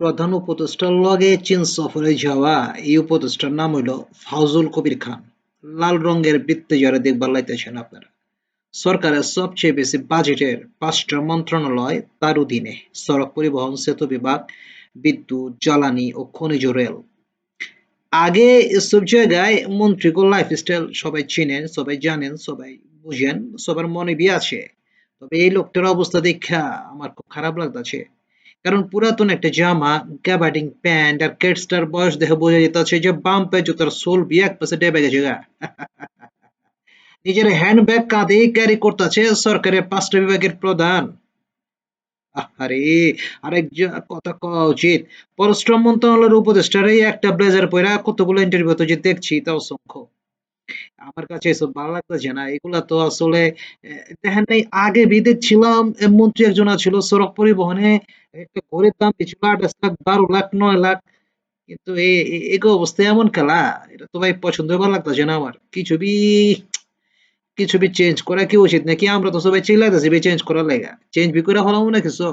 প্রধান উপদেষ্টার লগে চীন সফরে যাওয়া, এই উপদেষ্টার নাম হইল ফাউজুল কবির খান। লাল রঙের বৃত্তে যারা দেখবার লাইতেছেন আপনারা। সরকারের সবচেয়ে বেশি বাজেটের পাঁচটা মন্ত্রণালয় তার অধীনে। সড়ক পরিবহন, সেতু বিভাগ, বিদ্যুৎ, জ্বালানি ও খনিজ রেল। আগে এসব জায়গায় মন্ত্রীকে লাইফস্টাইল সবাই চিনেন, সবাই জানেন, সবাই বুঝেন, সবার মনে বি আছে। তবে এই লোকটার অবস্থা দেখা আমার খুব খারাপ লাগতেছে। কারণ পুরাতন একটা জামা গ্যাবার্ডিং প্যান্ট আর কেটসটার বয়স দেখে বোঝা যেতেছে যে বাম পে জুতার সোল বি এক পাশে ডেবে গেছে গা। নিজের হ্যান্ড ব্যাগ কাঁধেই ক্যারি করতেছে সরকারের পাঁচটা বিভাগের প্রধান। আরে আরেক কথা কওয়া উচিত। পররাষ্ট্র মন্ত্রণালয়ের উপদেষ্টারে একটা ব্লেজার পরা কতগুলো ইন্টারভিউ তো যে দেখছি তা অসংখ্য। আমার কাছে এসব ভালো লাগতেছে না। এগুলা তো আসলে দেখেন নাই আগে বি দেখছিলাম এ, মন্ত্রী একজন ছিল সড়ক পরিবহনে একটা ঘরের দাম ছিল আঠাশ লাখ বারো লাখ নয় লাখ। কিন্তু এই অবস্থায় এমন খেলা এটা তো ভাই পছন্দ ভালো লাগতেছে না আমার। কিছু বি কিছু বি চেঞ্জ করা কি উচিত? নাকি আমরা তো সবাই চিল্লাইতেছি চেঞ্জ করার লেগা। চেঞ্জ বি করে হলাম না কিছু?